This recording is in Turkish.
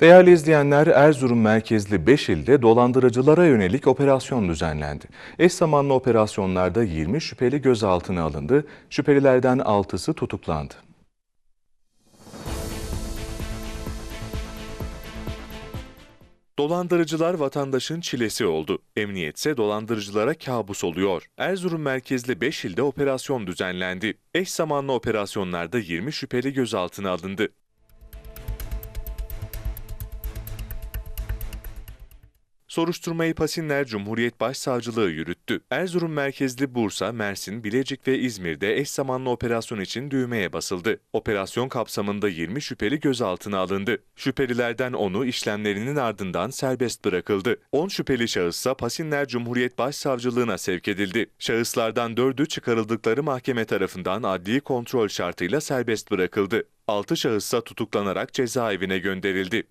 Değerli izleyenler, Erzurum merkezli 5 ilde dolandırıcılara yönelik operasyon düzenlendi. Eş zamanlı operasyonlarda 20 şüpheli gözaltına alındı. Şüphelilerden 6'sı tutuklandı. Dolandırıcılar vatandaşın çilesi oldu. Emniyetse dolandırıcılara kabus oluyor. Erzurum merkezli 5 ilde operasyon düzenlendi. Eş zamanlı operasyonlarda 20 şüpheli gözaltına alındı. Soruşturmayı Pasinler Cumhuriyet Başsavcılığı yürüttü. Erzurum merkezli Bursa, Mersin, Bilecik ve İzmir'de eş zamanlı operasyon için düğmeye basıldı. Operasyon kapsamında 20 şüpheli gözaltına alındı. Şüphelilerden 10'u işlemlerinin ardından serbest bırakıldı. 10 şüpheli şahıssa Pasinler Cumhuriyet Başsavcılığına sevk edildi. Şahıslardan 4'ü çıkarıldıkları mahkeme tarafından adli kontrol şartıyla serbest bırakıldı. 6 şahıssa tutuklanarak cezaevine gönderildi.